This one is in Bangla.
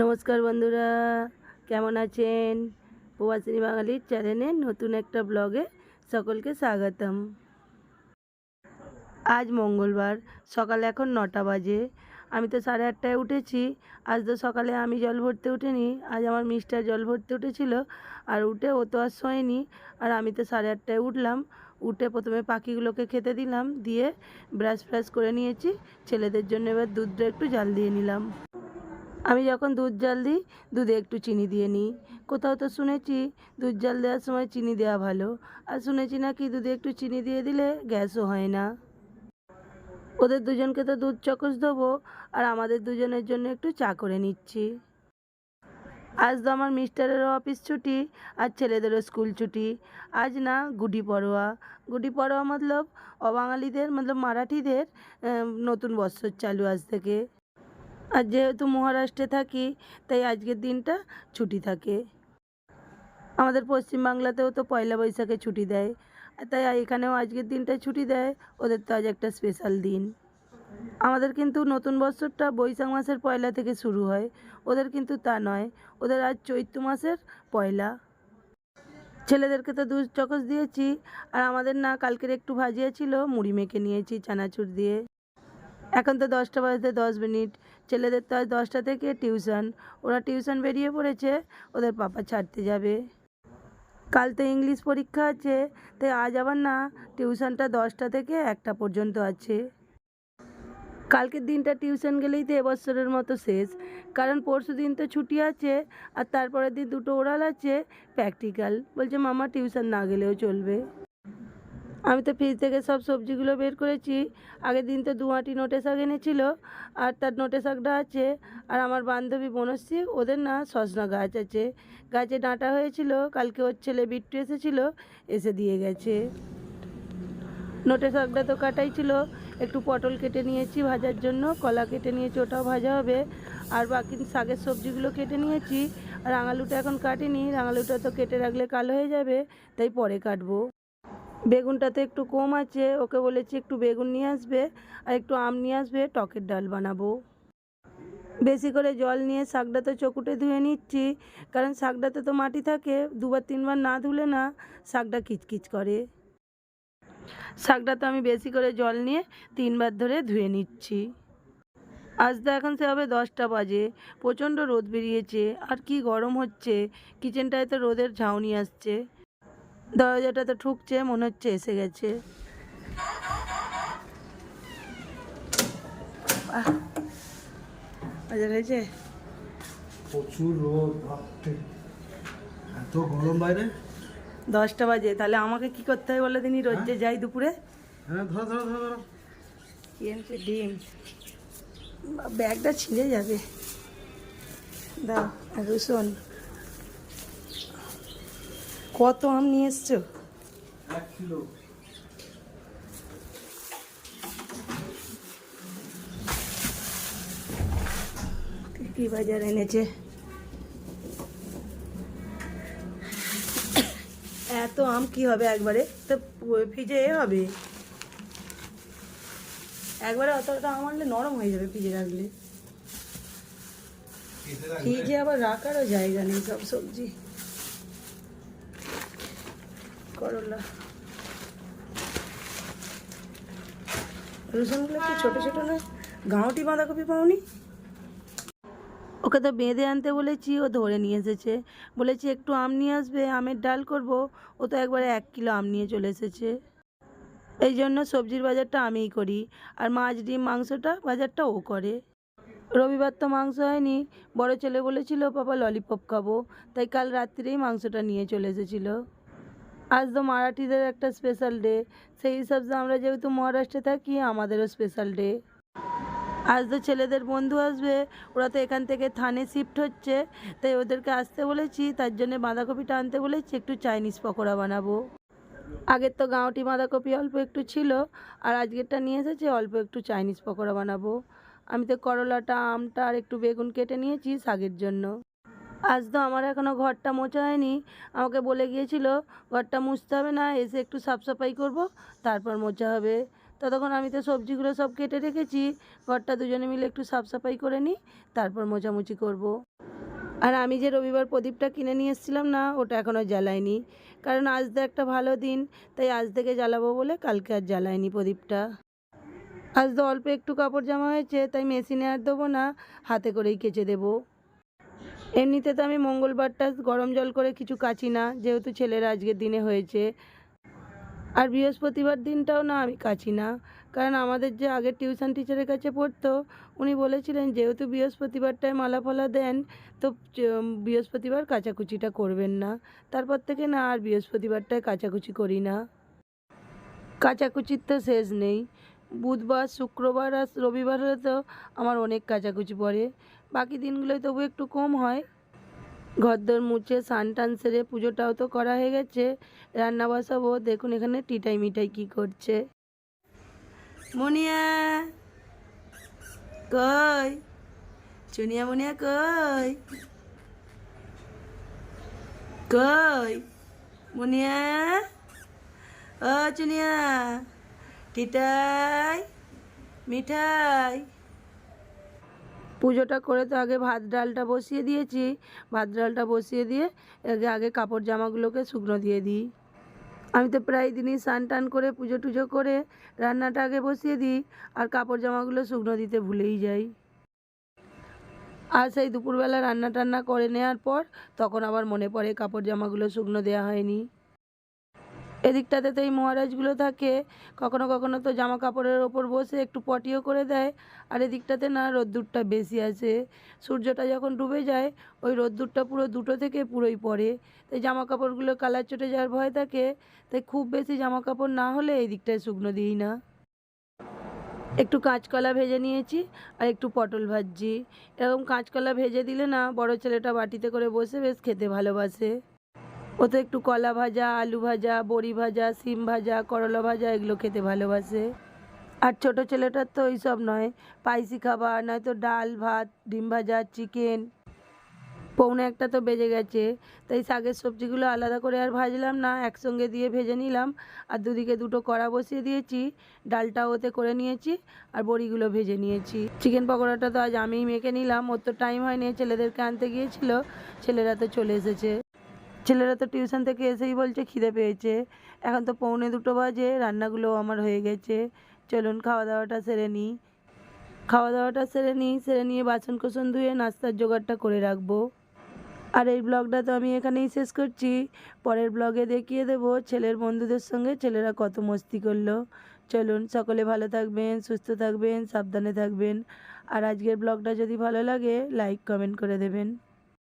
নমস্কার বন্ধুরা, কেমন আছেন? প্রবাসিনী বাঙালির চ্যানেলে নতুন একটা ব্লগে সকলকে স্বাগতম। আজ মঙ্গলবার, সকাল এখন নটা বাজে। আমি তো সাড়ে আটটায় উঠেছি, আজ তো সকালে আমি জল ভরতে উঠিনি, আজ আমার মিস্টার জল ভরতে উঠেছিল, আর উঠে ও তো আর শোয়নি, আর আমি তো সাড়ে আটটায় উঠলাম, উঠে প্রথমে পাখিগুলোকে খেতে দিলাম, দিয়ে ব্রাশ ফ্রাশ করে নিয়েছি, ছেলেদের জন্য এবার দুধটা একটু জাল দিয়ে নিলাম। আমি যখন দুধ জাল দিই, দুধে একটু চিনি দিয়ে নিই। কোথাও তো শুনেছি, দুধ জাল দেওয়ার সময় চিনি দেওয়া ভালো। আর শুনেছি নাকি দুধে একটু চিনি দিয়ে দিলে গ্যাসও হয় না। ওদের দুজনকে তো দুধ চকস দেবো, আর আমাদের দুজনের জন্য একটু চা করে নিচ্ছি। আজ তো আমার মিস্টারেরও অফিস ছুটি, আর ছেলেদেরও স্কুল ছুটি। আজ না গুডি পড়োয়া গুডি পড়োয়া মতলব অবাঙালিদের, মতলব মারাঠিদের নতুন বৎসর চালু আজ থেকে। আর যেহেতু মহারাষ্ট্রে থাকি, তাই আজকের দিনটা ছুটি থাকে। আমাদের পশ্চিমবাংলাতেও তো পয়লা বৈশাখে ছুটি দেয় আর তাই এখানেও আজকের দিনটা ছুটি দেয়, ওদের তো আজ একটা স্পেশাল দিন। আমাদের কিন্তু নতুন বছরটা বৈশাখ মাসের পয়লা থেকে শুরু হয়, ওদের কিন্তু তা নয়, ওদের আজ চৈত্র মাসের পয়লা। ছেলেদেরকে তো দুধ চকস দিয়েছি, আর আমাদের না কালকের একটু ভাজিয়া ছিল, মুড়ি মেখে নিয়েছি, চানাচুর দিয়ে। এখন তো দশটা বাজতে দশ মিনিট ছেলেদের তো আজ দশটা থেকে টিউশন। ওরা টিউশন বেরিয়ে পড়েছে, ওদের পাপা ছাড়তে যাবে। কাল তো ইংলিশ পরীক্ষা আছে, তাই আজ আবার না, টিউশনটা দশটা থেকে একটা পর্যন্ত আছে। কালকের দিনটা টিউশন গেলেই তো এবছরের মতো শেষ, কারণ পরশু দিন তো ছুটি আছে, আর তারপরের দিন দুটো ওরাল আছে প্র্যাকটিক্যাল বলছে, মামা, টিউশন না গেলেও চলবে। আমি তো ফ্রিজ থেকে সব সবজিগুলো বের করেছি। আগের দিন তো দু আঁটি নোটে শাক এনেছিল, আর তার নোটে শাকটা আছে। আর আমার বান্ধবী বনশ্রী, ওদের না সজনা গাছ আছে। গাছে ডাঁটা হয়েছিল, কালকে ওর ছেলে বিট্টু এসেছিল, এসে দিয়ে গেছে। নোটে শাকটা তো কাটাই ছিল, একটু পটল কেটে নিয়েছি ভাজার জন্য, কলা কেটে নিয়েছি, ওটাও ভাজা হবে। আর বাকি শাকের সবজিগুলো কেটে নিয়েছি, আর রাঙালুটা এখন কাটিনি। রাঙালুটা তো কেটে রাখলে কালো হয়ে যাবে, তাই পরে কাটবো। বেগুনটা তো একটু কম আছে, ওকে বলেছি একটু বেগুন নিয়ে আসবে, আর একটু আম নিয়ে আসবে, টকের ডাল বানাবো। বেশি করে জল নিয়ে শাকটা তো চকুটে ধুয়ে নিচ্ছি, কারণ শাকটাতে তো মাটি থাকে, দুবার তিনবার না ধুলে না শাকটা কিচকিচ করে। শাকটা তো আমি বেশি করে জল নিয়ে তিনবার ধরে ধুয়ে নিচ্ছি। আজ তো এখন সে হবে দশটা বাজে, প্রচণ্ড রোদ বেরিয়েছে, আর কি গরম হচ্ছে, কিচেনটায় তো রোদের ঝাউনি আসছে। দরজাটা তো ঠুকছে মনে হচ্ছে এসে গেছে। বাজার হয়েছে? প্রচুর রোদ এত গরম বাইরে? দশটা বাজে তাহলে আমাকে কি করতে হবে বলে দিনই রোজ যে যাই দুপুরে? হ্যাঁ ধরো ধরো ধরো ধরো। কি এনেছে? ডিম। ব্যাগটা ছিঁড়ে যাবে। দাও আর রসুন। কত আম নিয়ে এসছো? কি বাজার এনেছে? এত আম কি হবে একবারে? তো ফ্রিজে এ হবে। একবারে অতটা আম আনলে নরম হয়ে যাবে ফ্রিজে রাখলে? ফ্রিজে আবার রাখারও জায়গা নেই সব সবজি। করলা। রসুনগুলো কি ছোটো ছোটো না? গাঁওটি বাঁধাকপি পাওনি? ওকে তো বেঁধে আনতে বলেছি, ও ধরে নিয়ে এসেছে। বলেছি, একটু আম নিয়ে আসবে, আমের ডাল করব। ও তো একবারে এক কিলো আম নিয়ে চলে এসেছে। এই জন্য সবজির বাজারটা আমিই করি, আর মাছ, ডিম, মাংসটা বাজারটা ও করে। রবিবার তো মাংস হয়নি। বড় ছেলে বলেছিল, পাপা ললিপপ খাব। তাই কাল রাত্রিরেই মাংসটা নিয়ে চলে এসেছিল। আজ তো মারাঠিদের একটা স্পেশাল ডে সেই হিসাবে আমরা যেহেতু মহারাষ্ট্রে থাকি, আমাদেরও স্পেশাল ডে আজ তো ছেলেদের বন্ধু আসবে, ওরা তো এখান থেকে থানে শিফট হচ্ছে। তাই ওদেরকে আসতে বলেছি, তার জন্য বাঁধাকপিটা আনতে বলেছি, একটু চাইনিজ পকোড়া বানাবো। আগের তো গাঁওটি বাঁধাকপি অল্প একটু ছিল, আর আজকেরটা নিয়ে এসেছে অল্প একটু চাইনিজ পকোড়া বানাবো। আমি তো করলাটা, আমটা আর একটু বেগুন কেটে নিয়েছি শাকের জন্য। আজ তো আমার এখনও ঘরটা মোছা হয়নি আমাকে বলে গিয়েছিল, ঘরটা মুছতে হবে না, এসে একটু সাফ সাফাই করব, তারপর মোছা হবে। ততক্ষণ আমি তো সবজিগুলো সব কেটে রেখেছি, ঘরটা দুজনে মিলে একটু সাফ সাফাই করে নিই, তারপর মোছামুছি করব। আর আমি যে রবিবার প্রদীপটা কিনে নিয়ে এসেছিলাম না, ওটা এখনও জ্বালাইনি। কারণ আজ তো একটা ভালো দিন, তাই আজ থেকে জ্বালাবো বলে কালকে আর জ্বালাইনি প্রদীপটা। আজ তো অল্প একটু কাপড় জামা হয়েছে, তাই মেশিনে আর দেবো না, হাতে করেই কেচে দেবো। এমনিতে তো আমি মঙ্গলবারটা গরম জল করে কিছু কাচি না, যেহেতু ছেলেরা আজকের দিনে হয়েছে। আর বৃহস্পতিবার দিনটাও না আমি কাচি না, কারণ আমাদের যে আগের টিউশন টিচারের কাছে পড়তো, উনি বলেছিলেন যেহেতু বৃহস্পতিবারটায় মালা ফালা দেন, তো বৃহস্পতিবার কাচাকুচিটা করবেন না। তারপর থেকে না আর বৃহস্পতিবারটায় কাচাকুচি করি না। কাচাকুচির তো শেষ নেই। বুধবার, শুক্রবার আর রবিবার হলে তো আমার অনেক কাচাকুচি পড়ে। বাকি দিনগুলোয় তবু একটু কম হয়। ঘরদোর মুছে সান টান সেরে পুজোটাও তো করা হয়ে গেছে। রান্না বসাবো দেখুন এখানে টিটাই মিঠাই কি করছে। মনিয়া, কই? চুনিয়া মনিয়া, কই? কই? মনিয়া, ও চুনিয়া, টিটাই মিঠাই। পুজোটা করে তো আগে ভাত ডালটা বসিয়ে দিয়েছি। ভাত ডালটা বসিয়ে দিয়ে আগে আগে কাপড় জামাগুলোকে শুকনো দিয়ে দিই। আমি তো প্রায় দিনই স্নান টান করে পুজো টুজো করে রান্নাটা আগে বসিয়ে দিই আর কাপড় জামাগুলো শুকনো দিতে ভুলেই যাই। আর সেই দুপুরবেলা রান্না টান্না করে নেওয়ার পর তখন আবার মনে পড়ে কাপড় জামাগুলো শুকনো দেওয়া হয়নি। এদিকটাতে তো এই মহারাজগুলো থাকে, কখনো কখনো তো জামা কাপড়ের ওপর বসে একটু পটিও করে দেয়, আর এদিকটাতে না রোদ্দুরটা বেশি আছে সূর্যটা যখন ডুবে যায়, ওই রোদ্দুরটা পুরো দুটো থেকে পুরোই পড়ে। তাই জামা কাপড়গুলো কালার চটে যাওয়ার ভয় থাকে, তাই খুব বেশি জামা কাপড় না হলে এই দিকটায় শুকনো দিই না। একটু কাঁচকলা ভেজে নিয়েছি, আর একটু পটল ভাজছি। এরকম কাঁচকলা ভেজে দিলে না বড় ছেলেটা বাটিতে করে বসে বেশ খেতে ভালোবাসে। ও তো একটু কলা ভাজা, আলু ভাজা, বড়ি ভাজা, সিম ভাজা, করলা ভাজা এগুলো খেতে ভালোবাসে। আর ছোট ছেলেটার তো সব নয় স্পাইসি খাবার নয়তো ডাল, ভাত, ডিম ভাজা, চিকেন। পৌনে একটা তো বেজে গেছে, তাই শাকের সবজিগুলো আলাদা করে আর ভাজলাম না, একসঙ্গে দিয়ে ভেজে নিলাম। আর দুদিকে দুটো কড়া বসিয়ে দিয়েছি, ডালটা ওতে করে নিয়েছি, আর বড়িগুলো ভেজে নিয়েছি। চিকেন পকোড়াটা তো আজ আমিই মেখে নিলাম, ওর তো টাইম হয়নি, ছেলেদেরকে আনতে গিয়েছিল, ছেলেরা তো চলে এসেছে। ছেলেরা তো টিউশন থেকে এসেই বলছে, খিদে পেয়েছে। এখন তো পৌনে দুটো বাজে রান্নাগুলো আমার হয়ে গেছে। চলুন খাওয়া দাওয়াটা সেরে নিই। খাওয়া দাওয়াটা সেরে নিই, সেরে নিয়ে বাসন কোসন ধুয়ে নাস্তার জোগাড়টা করে রাখব। আর এই ব্লগটা তো আমি এখানেই শেষ করছি। পরের ব্লগে দেখিয়ে দেবো ছেলের বন্ধুদের সঙ্গে ছেলেরা কত মস্তি করল। চলুন সকলে ভালো থাকবেন, সুস্থ থাকবেন, সাবধানে থাকবেন। আর আজকের ব্লগটা যদি ভালো লাগে, লাইক, কমেন্ট করে দেবেন।